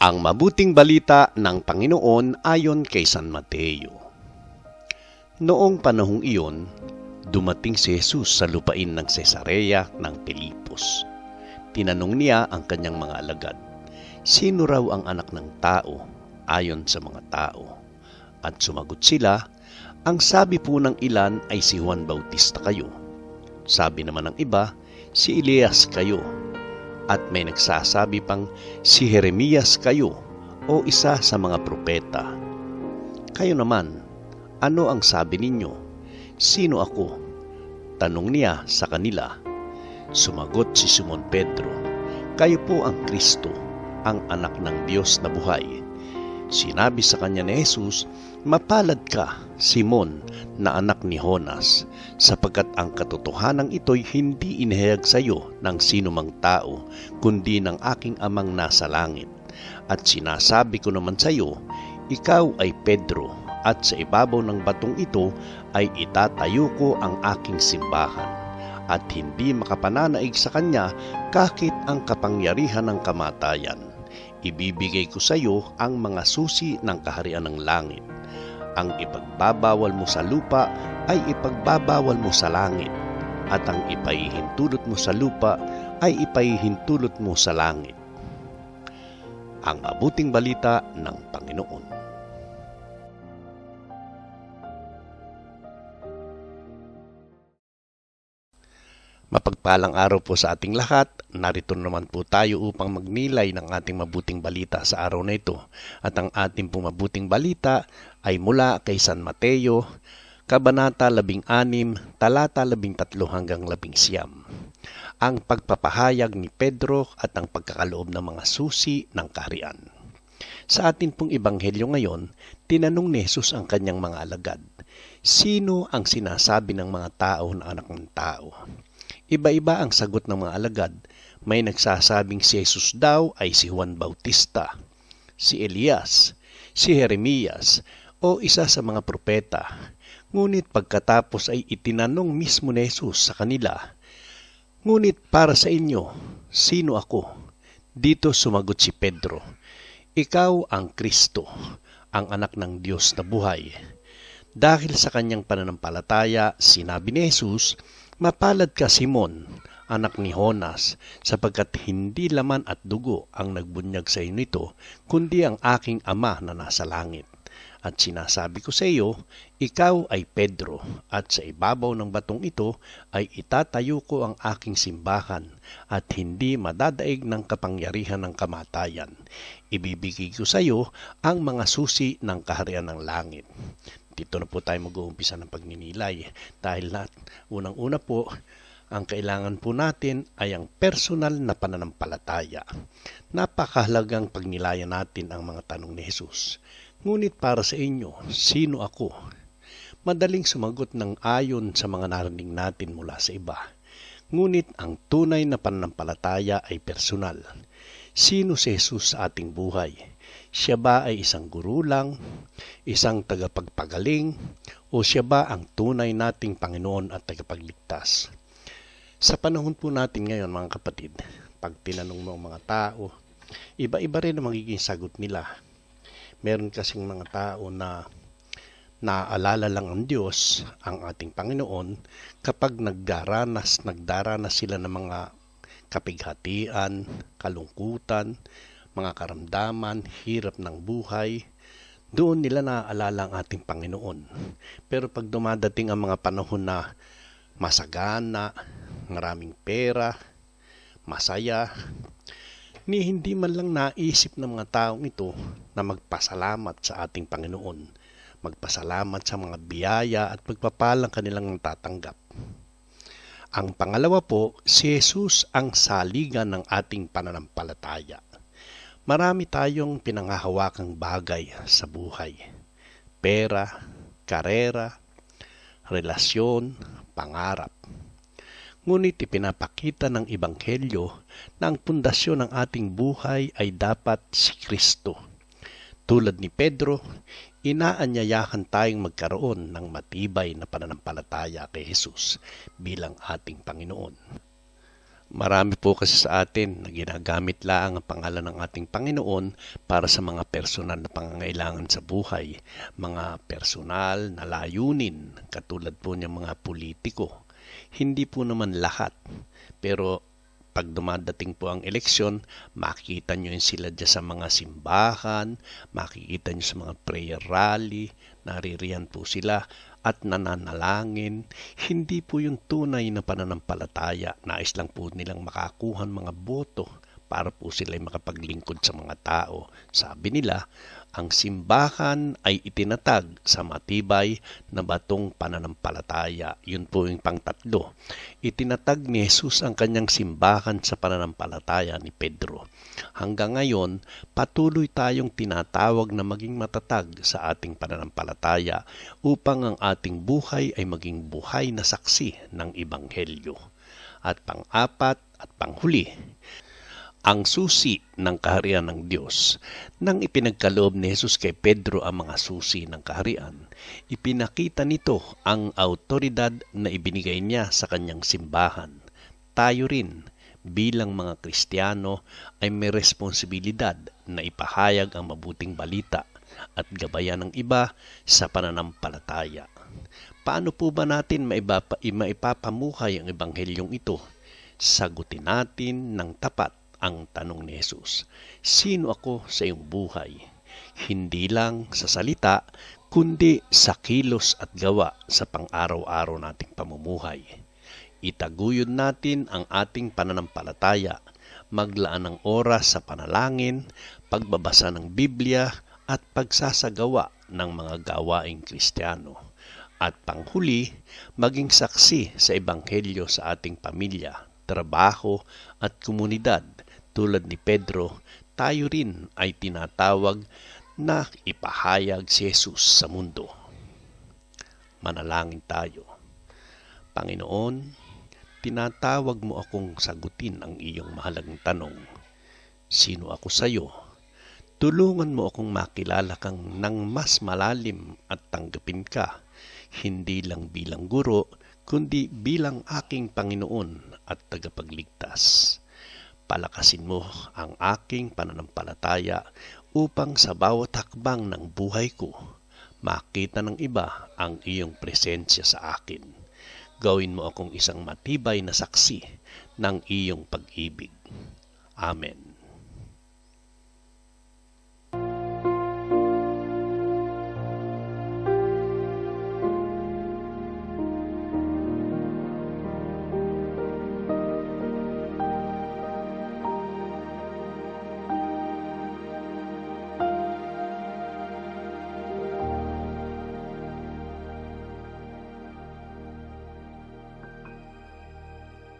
Ang mabuting balita ng Panginoon ayon kay San Mateo. Noong panahong iyon, dumating si Jesus sa lupain ng Cesarea ng Pilipos. Tinanong niya ang kanyang mga alagad, Sino raw ang anak ng tao ayon sa mga tao? At sumagot sila, Ang sabi po ng ilan ay si Juan Bautista kayo. Sabi naman ng iba, si Elias kayo at may nagsasabi pang si Jeremias kayo o isa sa mga propeta. Kayo naman, ano ang sabi ninyo? Sino ako? Tanong niya sa kanila. Sumagot si Simon Pedro, Kayo po ang Kristo, ang anak ng Diyos na buhay. Sinabi sa kanya ni Jesus, Mapalad ka, Simon, na anak ni Jonas, sapagkat ang katotohanan ito'y hindi inihayag sa iyo ng sinumang tao, kundi ng aking amang nasa langit. At sinasabi ko naman sa iyo, ikaw ay Pedro, at sa ibabaw ng batong ito ay itatayo ko ang aking simbahan at hindi makapananaig sa kanya kahit ang kapangyarihan ng kamatayan ibibigay ko sa iyo ang mga susi ng kaharian ng langit. Ang ipagbabawal mo sa lupa ay ipagbabawal mo sa langit, at ang ipahihintulot mo sa lupa ay ipahihintulot mo sa langit. Ang mabuting balita ng Panginoon. Mapagpalang araw po sa ating lahat. Narito naman po tayo upang magnilay ng ating mabuting balita sa araw na ito. At ang ating pong mabuting balita ay mula kay San Mateo, Kabanata 16, talata 13 hanggang 11. Ang pagpapahayag ni Pedro at ang pagkakaloob ng mga susi ng kaharian. Sa atin pong ebanghelyo ngayon, tinanong ni Jesus ang kanyang mga alagad, Sino ang sinasabi ng mga tao na anak ng tao? Iba-iba ang sagot ng mga alagad. May nagsasabing si Jesus daw ay si Juan Bautista, si Elias, si Jeremias, o isa sa mga propeta. Ngunit pagkatapos ay itinanong mismo ni Jesus sa kanila, Ngunit para sa inyo, sino ako? Dito sumagot si Pedro, Ikaw ang Kristo, ang anak ng Diyos na buhay. Dahil sa kanyang pananampalataya, sinabi ni Jesus, Mapalad ka Simon, anak ni Jonas, sapagkat hindi laman at dugo ang nagbunyag sa iyo nito, kundi ang aking ama na nasa langit. At sinasabi ko sa iyo, ikaw ay Pedro, at sa ibabaw ng batong ito ay itatayo ko ang aking simbahan, at hindi madadaig ng kapangyarihan ng kamatayan. Ibibigay ko sa iyo ang mga susi ng kaharian ng langit dito na po tayo mag-uumpisa ng pagninilay. Dahil lahat, unang-una po, ang kailangan po natin ay ang personal na pananampalataya. Napakahalagang pagnilayan natin ang mga tanong ni Jesus. Ngunit para sa inyo, sino ako? Madaling sumagot ng ayon sa mga narinig natin mula sa iba. Ngunit ang tunay na pananampalataya ay personal. Sino si Jesus sa ating buhay? Siya ba ay isang guru lang, isang tagapagpagaling, o siya ba ang tunay nating Panginoon at tagapagligtas? Sa panahon po natin ngayon mga kapatid, pag tinanong mo ang mga tao, iba-iba rin ang magiging sagot nila. Meron kasing mga tao na naaalala lang ang Diyos, ang ating Panginoon, kapag nagdaranas, nagdaranas sila ng mga kapighatian, kalungkutan, mga karamdaman, hirap ng buhay, doon nila naaalala ang ating Panginoon. Pero pag dumadating ang mga panahon na masagana, maraming pera, masaya, ni hindi man lang naisip ng mga taong ito na magpasalamat sa ating Panginoon, magpasalamat sa mga biyaya at pagpapalang kanilang tatanggap. Ang pangalawa po, si Jesus ang saligan ng ating pananampalataya. Marami tayong pinangahawakang bagay sa buhay. Pera, karera, relasyon, pangarap. Ngunit ipinapakita ng Ebanghelyo na ang pundasyon ng ating buhay ay dapat si Kristo. Tulad ni Pedro, inaanyayahan tayong magkaroon ng matibay na pananampalataya kay Jesus bilang ating Panginoon. Marami po kasi sa atin na ginagamit lang ang pangalan ng ating Panginoon para sa mga personal na pangangailangan sa buhay, mga personal na layunin, katulad po ng mga politiko. Hindi po naman lahat, pero pag dumadating po ang eleksyon, makikita nyo yun sila dyan sa mga simbahan, makikita nyo sa mga prayer rally, naririyan po sila at nananalangin. Hindi po yung tunay na pananampalataya. Nais lang po nilang makakuhan mga boto para po sila makapaglingkod sa mga tao. Sabi nila, ang simbahan ay itinatag sa matibay na batong pananampalataya. Yun po yung pangtatlo. Itinatag ni Jesus ang kanyang simbahan sa pananampalataya ni Pedro. Hanggang ngayon, patuloy tayong tinatawag na maging matatag sa ating pananampalataya upang ang ating buhay ay maging buhay na saksi ng Ibanghelyo. At pang-apat at panghuli, ang susi ng kaharian ng Diyos. Nang ipinagkaloob ni Jesus kay Pedro ang mga susi ng kaharian, ipinakita nito ang autoridad na ibinigay niya sa kanyang simbahan. Tayo rin, bilang mga Kristiyano, ay may responsibilidad na ipahayag ang mabuting balita at gabayan ng iba sa pananampalataya. Paano po ba natin maipapamuhay ang ebanghelyong ito? Sagutin natin ng tapat ang tanong ni Jesus, Sino ako sa iyong buhay? Hindi lang sa salita, kundi sa kilos at gawa sa pang-araw-araw nating pamumuhay. Itaguyod natin ang ating pananampalataya, maglaan ng oras sa panalangin, pagbabasa ng Biblia, at pagsasagawa ng mga gawaing Kristiyano. At panghuli, maging saksi sa Ebanghelyo sa ating pamilya, trabaho at komunidad tulad ni Pedro, tayo rin ay tinatawag na ipahayag si Jesus sa mundo. Manalangin tayo. Panginoon, tinatawag mo akong sagutin ang iyong mahalagang tanong. Sino ako sa iyo? Tulungan mo akong makilala kang ng mas malalim at tanggapin ka, hindi lang bilang guro, kundi bilang aking Panginoon at tagapagligtas palakasin mo ang aking pananampalataya upang sa bawat hakbang ng buhay ko, makita ng iba ang iyong presensya sa akin. Gawin mo akong isang matibay na saksi ng iyong pag-ibig. Amen.